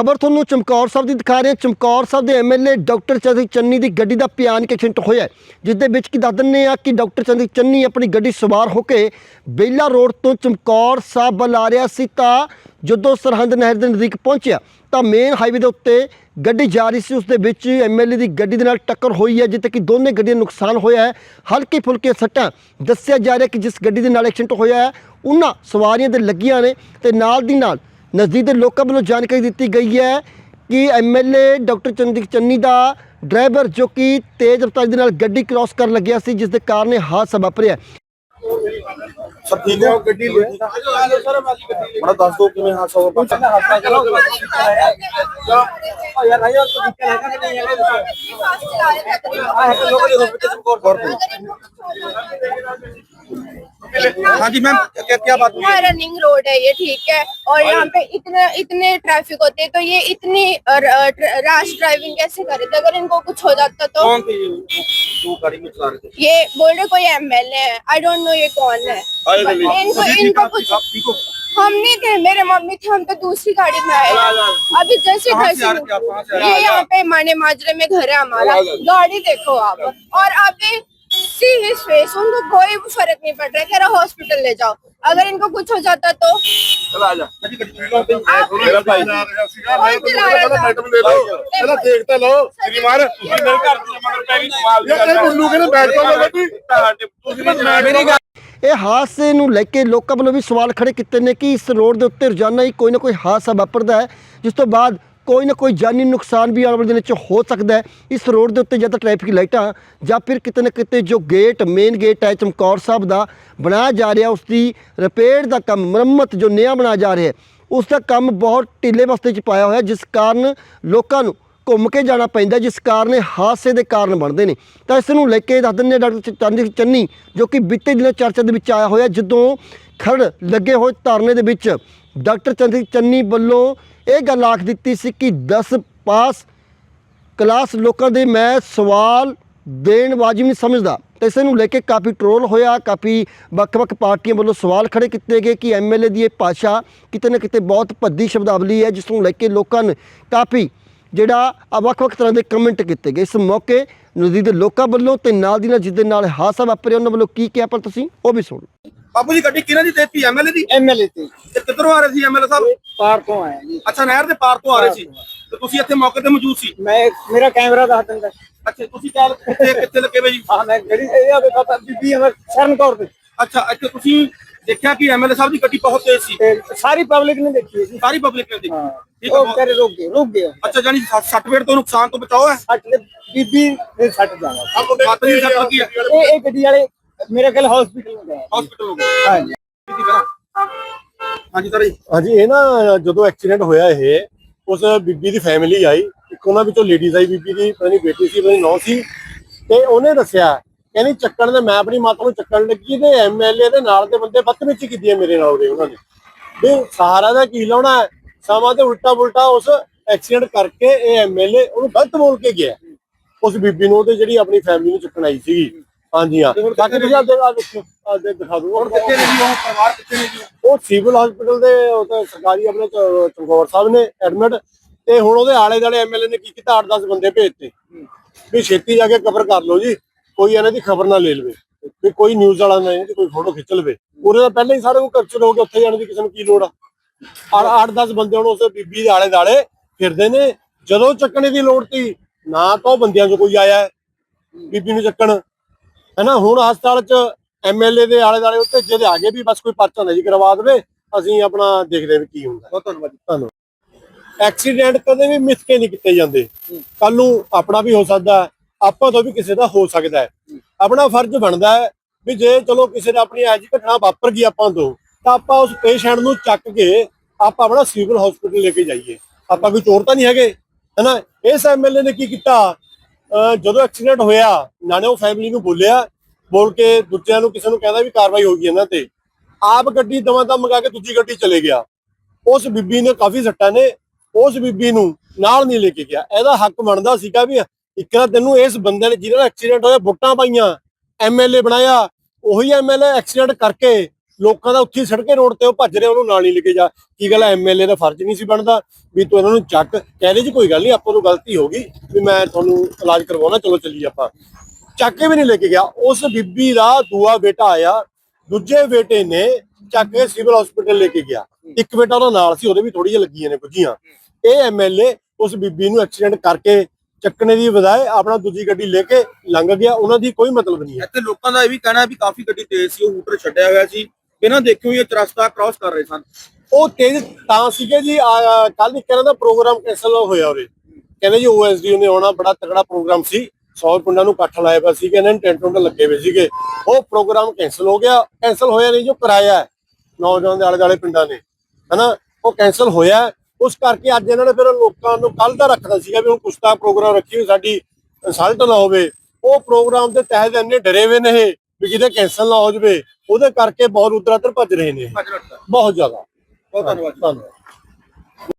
ਖਬਰ ਤੁਹਾਨੂੰ ਚਮਕੌਰ ਸਾਹਿਬ ਦੀ ਦਿਖਾ ਰਹੇ ਹਾਂ। ਚਮਕੌਰ ਸਾਹਿਬ ਦੇ ਐਮਐਲਏ ਡਾਕਟਰ ਚੰਦੀ ਚੰਨੀ ਦੀ ਗੱਡੀ ਦਾ ਭਿਆਨਕ ਐਕਸੀਡੈਂਟ ਹੋਇਆ ਜਿਸ ਦੇ ਵਿੱਚ ਕੀ ਦੱਸ ਦਿੰਦੇ ਆ ਕਿ ਡਾਕਟਰ ਚੰਦੀ ਚੰਨੀ ਆਪਣੀ ਗੱਡੀ ਸਵਾਰ ਹੋ ਕੇ ਬੇਲਾ ਰੋਡ ਤੋਂ ਚਮਕੌਰ ਸਾਹਿਬ ਵੱਲ ਆ ਰਿਹਾ ਸੀ ਤਾਂ ਜਦੋਂ ਸਰਹੰਦ ਨਹਿਰ ਦੇ ਨਜ਼ਦੀਕ ਪਹੁੰਚਿਆ, ਤਾਂ ਮੇਨ ਹਾਈਵੇ ਦੇ ਉੱਤੇ ਗੱਡੀ ਜਾ ਰਹੀ ਸੀ, ਉਸ ਦੇ ਵਿੱਚ ਐਮਐਲਏ ਦੀ ਗੱਡੀ ਦੇ ਨਾਲ ਟੱਕਰ ਹੋਈ ਹੈ, ਜਿੱਥੇ ਕਿ ਦੋਨੇ ਗੱਡੀਆਂ ਨੂੰ ਨੁਕਸਾਨ ਹੋਇਆ ਹੈ। ਹਲਕੇ ਫੁਲਕੇ ਸੱਟਾਂ ਦੱਸਿਆ ਜਾ ਰਿਹਾ ਕਿ ਜਿਸ ਗੱਡੀ ਦੇ ਨਾਲ ਐਕਸੀਡੈਂਟ ਹੋਇਆ ਹੈ, ਉਹਨਾਂ ਸਵਾਰੀਆਂ ਦੇ ਲੱਗੀਆਂ ਨੇ ਤੇ ਨਾਲ ਦੀ ਨਾਲ ਨਜ਼ਦੀਕ ਦੇ ਲੋਕਾਂ ਵੱਲੋਂ ਜਾਣਕਾਰੀ ਦਿੱਤੀ ਗਈ ਹੈ ਕਿ ਐਮਐਲਏ ਡਾਕਟਰ ਚੰਦੀ ਚੰਨੀ ਦਾ ਡਰਾਈਵਰ ਜੋ ਕਿ ਤੇਜ਼ ਰਫ਼ਤਾਰ ਦੇ ਨਾਲ ਗੱਡੀ ਕ੍ਰਾਸ ਕਰਨ ਲੱਗਿਆ ਸੀ ਜਿਸ ਦੇ ਕਾਰਨ ਇਹ ਹਾਦਸਾ ਵਾਪਰਿਆ ਸਭ ਠੀਕ ਹੈ ਗੱਡੀ ਲੈ ਬੜਾ ਦੱਸ ਦੋ ਕਿਵੇਂ ਹਾਦਸਾ ਹੋਇਆ। ਪਹੁੰਚਾ ਹਾਦਸਾ ਚਲੋ ਯਾਰ ਆਇਆ ਤਾਂ ਦਿੱਕਤ ਹੈਗਾ ਕਿ ਨਹੀਂ ਹੈਗਾ ਆ ਹੈ ਲੋਕ ਦੇ ਹਸਪਤਾਲ ਕੋਰ ਕੋਰ हाँ जी मैम क्या क्या बात हुई हाँ रनिंग रोड है ये ठीक है? और यहाँ पे इतने इतने ट्रैफ़िक होते हैं तो ये इतनी राश ड्राइविंग कैसे करे थे? अगर इनको कुछ हो जाता तो? कौन थे ये? दो गाड़ी में चला रहे थे। ये बोल रहे कोई एमएलए है। आई डोंट नो ये कौन है। इनको इनको आप- कुछ आप ठीक हो? हम नहीं थे मेरे मम्मी थे हम तो दूसरी गाड़ी में आए। अभी जैसे कहाँ घर से आ रहे थे आप? कहाँ से आ रहे ये यहाँ पे माने माजरे में घर है हमारा। गाड़ी देखो आप। और अभी सी हिज फेस उनको कोई फर्क नहीं पड़ रहा है कह रहा हॉस्पिटल ले जाओ अगर इनको कुछ हो जाता तो चला आ जा जी गाड़ी आप- मेरा भाई कोई चला रहा था ਪਹਿਲਾਂ ਦੇਖ ਤਾਂ ਲਓ ਸ਼੍ਰੀਮਾਨ ਤੁਸੀਂ ਮੇਰੇ ਘਰ ਦੇ ਮਗਰ ਪੈ ਗਈ ਕਮਾਲ ਦੀ ਯਾਰ ਇਹ ਮੁੰਡੂ ਕਹਿੰਦੇ ਬੈਠ ਜਾਓ ਬੇਟੀ ਤੁਸੀਂ ਮੇਰੀ ਗੱਲ ਇਹ ਹਾਦਸੇ ਨੂੰ ਲੈ ਕੇ ਲੋਕਾਂ ਵੱਲੋਂ ਵੀ ਸਵਾਲ ਖੜੇ ਕੀਤੇ ਨੇ ਕਿ ਇਸ ਰੋਡ ਦੇ ਉੱਤੇ ਰੋਜ਼ਾਨਾ ਹੀ ਕੋਈ ਨਾ ਕੋਈ ਹਾਦਸਾ ਵਾਪਰਦਾ ਹੈ ਜਿਸ ਤੋਂ ਬਾਅਦ ਕੋਈ ਨਾ ਕੋਈ ਜਾਨੀ ਨੁਕਸਾਨ ਵੀ ਆਉਣ ਵਾਲੇ ਦਿਨਾਂ 'ਚ ਹੋ ਸਕਦਾ ਹੈ। ਇਸ ਰੋਡ ਦੇ ਉੱਤੇ ਜਾਂ ਤਾਂ ਟ੍ਰੈਫਿਕ ਲਾਈਟਾਂ ਜਾਂ ਫਿਰ ਕਿਤੇ ਨਾ ਕਿਤੇ ਜੋ ਗੇਟ ਮੇਨ ਗੇਟ ਹੈ, ਚਮਕੌਰ ਸਾਹਿਬ ਦਾ, ਬਣਾਇਆ ਜਾ ਰਿਹਾ ਉਸ ਦੀ ਰਿਪੇਅਰ ਦਾ ਕੰਮ, ਮੁਰੰਮਤ ਜੋ ਨਵਾਂ ਬਣਾਇਆ ਜਾ ਰਿਹਾ ਉਸ ਦਾ ਕੰਮ ਬਹੁਤ ਢਿੱਲੇ ਵਸਤੇ 'ਚ ਪਾਇਆ ਹੋਇਆ, ਜਿਸ ਕਾਰਨ ਲੋਕਾਂ ਨੂੰ ਘੁੰਮ ਕੇ ਜਾਣਾ ਪੈਂਦਾ ਜਿਸ ਕਾਰਨ ਇਹ ਹਾਦਸੇ ਦੇ ਕਾਰਨ ਬਣਦੇ ਨੇ। ਤਾਂ ਇਸ ਨੂੰ ਲੈ ਕੇ ਦੱਸ ਦਿੰਦੇ ਹਾਂ ਡਾਕਟਰ ਚੰਦੀ ਚੰਨੀ, ਜੋ ਕਿ ਬੀਤੇ ਦਿਨਾਂ ਚਰਚਾ ਦੇ ਵਿੱਚ ਆਇਆ ਹੋਇਆ, ਜਦੋਂ ਖੜ ਲੱਗੇ ਹੋਏ ਧਰਨੇ ਦੇ ਵਿੱਚ ਡਾਕਟਰ ਚੰਦੀ ਚੰਨੀ ਵੱਲੋਂ ਇਹ ਗੱਲ ਆਖ ਦਿੱਤੀ ਸੀ ਕਿ 10 ਪਾਸ ਕਲਾਸ ਲੋਕਾਂ ਦੇ ਮੈਂ ਸਵਾਲ ਦੇਣ ਵਾਜਿਬ ਨਹੀਂ ਸਮਝਦਾ। ਤੇ ਇਸ ਨੂੰ ਲੈ ਕੇ ਕਾਫੀ ਟਰੋਲ ਹੋਇਆ, ਕਾਫੀ ਵੱਖ-ਵੱਖ ਪਾਰਟੀਆਂ ਵੱਲੋਂ ਸਵਾਲ ਖੜੇ ਕੀਤੇ ਗਏ ਕਿ ਐਮਐਲਏ ਦੀ ਇਹ ਭਾਸ਼ਾ ਕਿਤੇ ਨਾ ਕਿਤੇ ਬਹੁਤ ਭੱਦੀ ਸ਼ਬਦਾਵਲੀ ਹੈ, ਜਿਸ ਨੂੰ ਲੈ ਕੇ ਲੋਕਾਂ ਨੇ ਕਾਫੀ ਜਿਹੜਾ ਵੱਖ-ਵੱਖ ਤਰ੍ਹਾਂ ਦੇ ਕਮੈਂਟ ਕੀਤੇ ਗਏ। ਇਸ ਮੌਕੇ ਨਜ਼ਦੀਕ ਦੇ ਲੋਕਾਂ ਵੱਲੋਂ ਤੇ ਨਾਲ ਦੀ ਨਾਲ ਜਿਹਦੇ ਨਾਲ ਹਾਦਸਾ ਵਾਪਰਿਆ, ਉਹਨਾਂ ਵੱਲੋਂ ਕੀ ਕਿਹਾ ਪਰ ਤੁਸੀਂ ਉਹ ਵੀ ਸੁਣੋ। ਬਾਪੂ ਜੀ ਗੱਡੀ ਕਿਹਨਾਂ ਦੀ ਦੇਤੀ? ਐਮਐਲਏ ਦੀ? ਐਮਐਲਏ ਤੇ। ਤੇ ਕਿੱਧਰੋਂ ਆ ਰਹੇ ਸੀ ਐਮਐਲਏ ਸਾਹਿਬ? ਪਾਰ ਤੋਂ ਆਇਆ ਜੀ। ਅੱਛਾ ਨਹਿਰ ਦੇ ਪਾਰ ਤੋਂ ਆ ਰਹੇ ਸੀ। ਤੇ ਤੁਸੀਂ ਇੱਥੇ ਮੌਕੇ ਤੇ ਮੌਜੂਦ ਸੀ? ਮੈਂ ਮੇਰਾ ਕੈਮਰਾ ਦੱਸ ਦਿੰਦਾ। ਅੱਛਾ ਤੁਸੀਂ ਕੱਲ ਕਿੱਥੇ ਕਿੱਥੇ ਲੱਗੇ ਵੇ ਜੀ? ਹਾਂ ਮੈਂ ਜਿਹੜੀ ਇਹ ਆ ਵੇਖਾ ਤਾਂ ਬੀਬੀ ਅਮਰ ਸ਼ਰਨ ਕੌਰ ਦੇ ਅੱਛਾ ਇੱਥੇ ਤੁਸੀਂ ਦੇਖਿਆ ਕਿ ਐਮਐਲਏ ਸਾਹਿਬ ਦੀ ਗੱਡੀ ਬਹੁਤ ਤੇਜ਼ ਸੀ? ਸਾਰੀ ਪਬਲਿਕ ਨੇ ਦੇਖੀ ਜੀ ਸਾਰੀ ਪਬਲਿਕ ਨੇ ਦੇਖੀ। ਹਾਂ। ਠੀਕ ਹੈ ਕਰੇ ਰੁਕ ਗਏ ਰੁਕ ਗਏ ਅੱਛਾ ਜਾਨੀ 60 ਵੇੜ ਤੋਂ ਨੁਕਸਾਨ ਤੋਂ ਬਚਾਓ ਹੈ? ਸੱਟ ਦੇ ਬੀਬੀ ਦੇ ਸੱਟ ਜਾਣਾ। ਮਾਤਾ ਦੀ ਸੱਟ ਲੱਗੀ ਹੈ। ਇਹ ਇਹ ਗੱਡੀ ਵਾਲੇ ਮੇਰੇ ਕੋਲ ਹਸਪੀਟਲ ਨੂੰ ਗਏ ਹਸਪੀਟਲ ਹੋ ਗਏ ਹਾਂ ਜੀ ਕੀਤੀ ਪਹਿਲਾਂ? ਹਾਂਜੀ ਤਾਰੀ ਹਾਂਜੀ ਇਹ ਨਾ ਜਦੋਂ ਐਕਸੀਡੈਂਟ ਹੋਇਆ ਇਹ ਉਸ ਬੀਬੀ ਦੀ ਫੈਮਿਲੀ ਆਈ। ਇੱਕ ਉਹਨਾਂ ਵਿੱਚੋਂ ਲੇਡੀਜ਼ ਆਈ ਬੀਬੀ ਦੀ ਪਤਾ ਨਹੀਂ ਬੇਟੀ ਸੀ ਪਤਾ ਨਹੀਂ ਨੌ ਸੀ। ਤੇ ਉਹਨੇ ਦੱਸਿਆ ਕਹਿੰਦੀ ਚੱਕਣ ਦੇ ਮੈਂ ਆਪਣੀ ਮਾਤਾ ਨੂੰ ਚੱਕਣ ਲੱਗੀ ਤੇ ਐਮਐਲਏ ਦੇ ਨਾਲ ਦੇ ਬੰਦੇ ਬਦਤਮੀਜ਼ੀ ਕੀਤੀ ਹੈ ਮੇਰੇ ਨਾਲ ਉਹਦੇ ਉਹਨਾਂ ਨੇ। ਵੀ ਸਹਾਰਾ ਦਾ ਕੀ ਲਾਉਣਾ ਹੈ? ਸਮਾਂ ਤੇ ਉਲਟਾ ਪੁਲਟਾ ਉਸ ਐਕਸੀਡੈਂਟ ਕਰਕੇ ਇਹ ਐਮਐਲਏ ਉਹਨੂੰ ਗਲਤ ਬੋਲ ਕੇ ਗਿਆ। ਉਸ ਬੀਬੀ ਨੂੰ ਉਹਦੇ ਜਿਹੜੀ ਆਪਣੀ ਫੈਮਿਲੀ ਨੂੰ ਚੱਕਣ ਆਈ ਸੀਗੀ। ਹਾਂਜੀ ਹਾਂ। ਬਾਕੀ ਤੁਸੀਂ ਆ ਦੇਖੋ ਆ ਦਿਖਾ ਦੂੰ ਹੁਣ ਕਿੱਥੇ ਨੇ ਜੀ? ਉਹ ਪਰਿਵਾਰ ਕਿੱਥੇ ਨੇ ਜੀ? ਉਹ ਸਿਵਲ ਹਸਪੀਟਲ ਦੇ ਉਹ ਤਾਂ ਸਰਕਾਰੀ ਆਪਣੇ ਚਮਕੌਰ ਸਾਹਿਬ ਨੇ ਐਡਮਿਟ। ਤੇ ਹੁਣ ਉਹਦੇ ਆਲੇ ਦਾਲੇ ਐਮਐਲਏ ਨੇ ਕੀ ਕੀਤਾ? 8-10 ਬੰਦੇ ਭੇਜਤੇ। ਵੀ ਛੇਤੀ ਜਾ ਕੇ ਕਵਰ ਕਰ ਲਓ ਜੀ। ਕੋਈ ਇਹਨਾਂ ਦੀ ਖਬਰ ਨਾ ਲੈ ਲਵੇ। ਵੀ ਕੋਈ ਨਿਊਜ਼ ਵਾਲਾ ਨਾ ਕੋਈ ਫੋਟੋ ਖਿੱਚ ਲਵੇ। ਉਹਦੇ ਤਾਂ ਪਹਿਲਾਂ ਹੀ ਸਾਰੇ ਉਹ ਕੈਪਚਰ ਹੋ ਗਏ ਉੱਥੇ ਜਾਣ ਦੀ ਕਿਸੇ ਨੂੰ ਕੀ ਲੋੜ ਆ? ਔਰ 8-10 ਬੰਦੇ ਹੁਣ ਉਸ ਬੀਬੀ ਦੇ ਆਲੇ ਦਾਲੇ ਫਿਰਦੇ ਨੇ। ਜਦੋਂ ਚੱਕਣੇ ਦੀ ਲੋੜ ਸੀ ਨਾ ਤਾਂ ਉਹ ਬੰਦਿਆਂ 'ਚੋਂ ਕੋਈ ਆਇਆ। ਬੀਬੀ ਨੂੰ ਚੱਕਣ। ਹੈਨਾ ਹੁਣ ਹਸਪਤਾਲ 'ਚ ਐਮਐਲਏ ਦੇ ਆਲੇ ਦਾਲੇ ਉੱਤੇ ਜਿਹਦੇ ਆਗੇ ਵੀ ਬਸ ਕੋਈ ਪਰਚਾ ਨਾ ਜੀ ਕਰਵਾ ਦੇਵੇ ਅਸੀਂ ਆਪਣਾ ਦੇਖਦੇ ਹਾਂ ਵੀ ਕੀ ਹੁੰਦਾ। ਬਹੁਤ ਧੰਨਵਾਦ ਜੀ। ਧੰਨਵਾਦ। ਐਕਸੀਡੈਂਟ ਕਦੇ ਵੀ ਮਿਸ ਕੇ ਨਹੀਂ ਕੀਤੇ ਜਾਂਦੇ। ਕੱਲ ਨੂੰ ਆਪਣਾ ਵੀ ਹੋ ਸਕਦਾ ਆਪਾਂ ਤੋਂ ਵੀ ਕਿਸੇ ਦਾ ਹੋ ਸਕਦਾ ਹੈ। ਆਪਣਾ ਫਰਜ਼ ਬਣਦਾ ਹੈ ਵੀ ਜੇ ਚਲੋ ਕਿਸੇ ਦਾ ਆਪਣੀ ਐਜੀ ਘਟਨਾ ਵਾਪਰ ਗਈ ਆਪਾਂ ਤੋਂ ਤਾਂ ਆਪਾਂ ਉਸ ਪੇਸ਼ੈਂਟ ਨੂੰ ਚੱਕ ਕੇ ਆਪਾਂ ਆਪਣਾ ਸਿਵਲ ਹਸਪੀਟਲ ਲੈ ਕੇ ਜਾਈਏ। ਆਪਾਂ ਕੋਈ ਚੋਰ ਤਾਂ ਨਹੀਂ ਹੈਗੇ ਹੈਨਾ ਇਸ ਐਮਐਲਏ ਨੇ ਕੀ ਕੀਤਾ? ਜਦੋਂ ਐਕਸੀਡੈਂਟ ਹੋਇਆ, ਨਾਲੇ ਉਹ ਫੈਮਿਲੀ ਨੂੰ ਬੋਲਿਆ, ਬੋਲ ਕੇ ਦੂਜਿਆਂ ਨੂੰ ਕਿਸੇ ਨੂੰ ਕਹਿੰਦਾ ਵੀ ਕਾਰਵਾਈ ਗਈ ਇਹਨਾਂ ਤੇ। ਆਪ ਗੱਡੀ ਦਵਾਂ ਦਾ ਮੰਗਾ ਕੇ ਦੂਜੀ ਗੱਡੀ ਚਲੇ ਗਿਆ। ਉਸ ਬੀਬੀ ਨੇ ਕਾਫੀ ਸੱਟਾਂ ਨੇ, ਉਸ ਬੀਬੀ ਨੂੰ ਨਾਲ ਨਹੀਂ ਲੈ ਕੇ ਗਿਆ। ਇਹਦਾ ਹੱਕ ਬਣਦਾ ਸੀਗਾ ਵੀ ਇੱਕ ਤਾਂ ਤੈਨੂੰ ਇਸ ਬੰਦੇ ਨੇ ਜਿਹਦਾ ਐਕਸੀਡੈਂਟ ਹੋਇਆ, ਵੋਟਾਂ ਪਾਈਆਂ ਐਮਐਲਏ ਬਣਾਇਆ, ਉਹੀ ਐਮਐਲਏ ਐਕਸੀਡੈਂਟ ਕਰਕੇ ਲੋਕਾਂ ਦਾ ਉੱਥੇ ਹੀ ਸੜਕੇ ਰੋਡ ਤੇ ਉਹ ਭੱਜ ਰਿਹਾ, ਉਹਨੂੰ ਨਾਲ ਹੀ ਲੈ ਕੇ ਜਾ। ਕੀ ਗੱਲ ਐਮਐਲਏ ਦਾ ਫਰਜ਼ ਨਹੀਂ ਸੀ ਬਣਦਾ ਵੀ ਤੂੰ ਇਹਨਾਂ ਨੂੰ ਚੱਕ। ਕਹਿੰਦੇ ਜੀ ਕੋਈ ਗੱਲ ਨਹੀਂ, ਆਪਾਂ ਨੂੰ ਗਲਤੀ ਹੋ ਗਈ ਵੀ ਮੈਂ ਤੁਹਾਨੂੰ ਇਲਾਜ ਕਰਵਾਉਣਾ, ਚਲੋ ਚੱਲੀਏ ਆਪਾਂ। ਚੱਕ ਕੇ ਵੀ ਨਹੀਂ ਲੈ ਕੇ ਗਿਆ। ਉਸ ਬੀਬੀ ਦਾ ਦੂਆ ਬੇਟਾ ਆਇਆ, ਦੂਜੇ ਬੇਟੇ ਨੇ ਚੱਕ ਕੇ ਸਿਵਲ ਹਸਪੀਟਲ ਲੈ ਕੇ ਗਿਆ। ਇੱਕ ਬੇਟਾ ਉਹਦਾ ਨਾਲ ਸੀ, ਉਹਦੇ ਵੀ ਥੋੜੀ ਜਿਹੀ ਲੱਗੀਆਂ ਨੇ ਗੁੱਜੀਆਂ ਇਹ ਐਮਐਲਏ ਉਸ ਬੀਬੀ ਨੂੰ ਐਕਸੀਡੈਂਟ ਕਰਕੇ ਚੱਕਣੇ ਦੀ ਬਜਾਏ ਆਪਣਾ ਦੂਜੀ ਗੱਡੀ ਲੈ ਕੇ ਲੰਘ ਗਿਆ। ਉਹਨਾਂ ਦੀ ਕੋਈ ਮਤਲਬ ਨਹੀਂ ਹੈ। ਤੇ ਲੋਕਾਂ ਦਾ ਇਹ ਵੀ ਕਹਿਣਾ ਵੀ ਕਾਫੀ ਗੱਡੀ ਤੇਜ਼ ਸੀ, ਉਹ ਹੂਟਰ ਛੱਡਿਆ ਹੋਇਆ ਸੀ। ਇਹਨਾਂ ਦੇਖਿਓ ਇਹ ਰਸਤਾ ਕ੍ਰਾਸ ਕਰ ਰਹੇ ਸਨ। ਉਹ ਤੇਜ਼ ਤਾਂ ਸੀਗੇ ਜੀ ਕੱਲ ਇੱਕ ਇਹਨਾਂ ਦਾ ਪ੍ਰੋਗਰਾਮ ਕੈਨਸਲ ਹੋਇਆ ਉਰੇ। ਕਹਿੰਦੇ ਜੀ ਓਐਸਡੀ ਨੇ ਆਉਣਾ, ਬੜਾ ਤਕੜਾ ਪ੍ਰੋਗਰਾਮ ਸੀ। 100 ਪਿੰਡਾਂ ਨੂੰ ਇਕੱਠ ਲਾਇਆ ਪਿਆ ਸੀ ਕਹਿੰਦੇ ਟੈਂਟ ਟੁੰਟ ਲੱਗੇ ਹੋਏ ਸੀਗੇ। ਉਹ ਪ੍ਰੋਗਰਾਮ ਕੈਨਸਲ ਹੋ ਗਿਆ। ਕੈਨਸਲ ਹੋਇਆ ਨਹੀਂ, ਜੋ ਕਰਾਇਆ ਨੌਜਵਾਨ ਦੇ ਆਲੇ ਦੁਆਲੇ ਪਿੰਡਾਂ ਨੇ। ਹਨਾ? ਉਹ ਕੈਨਸਲ ਹੋਇਆ। ਉਸ ਕਰਕੇ ਅੱਜ ਇਹਨਾਂ ਨੇ ਫਿਰ ਲੋਕਾਂ ਨੂੰ ਕੱਲ ਦਾ ਰੱਖਦਾ ਸੀਗਾ ਵੀ ਹੁਣ ਕੁਛ ਤਾਂ ਪ੍ਰੋਗਰਾਮ ਰੱਖੀ ਹੋਈ, ਸਾਡੀ ਇਨਸਲਟ ਨਾ ਹੋਵੇ। ਉਹ ਪ੍ਰੋਗਰਾਮ ਦੇ ਤਹਿਤ ਇੰਨੇ ਡਰੇ ਹੋਏ ਨੇ ਵੀ ਕਿਤੇ ਕੈਨਸਲ ਨਾ ਹੋ ਜਾਵੇ ਉਹਦੇ ਕਰਕੇ ਬਹੁਤ ਉਧਰ ਉਧਰ ਭੱਜ ਰਹੇ ਨੇ ਬਹੁਤ ਜ਼ਿਆਦਾ। ਬਹੁਤ ਧੰਨਵਾਦ। ਧੰਨਵਾਦ।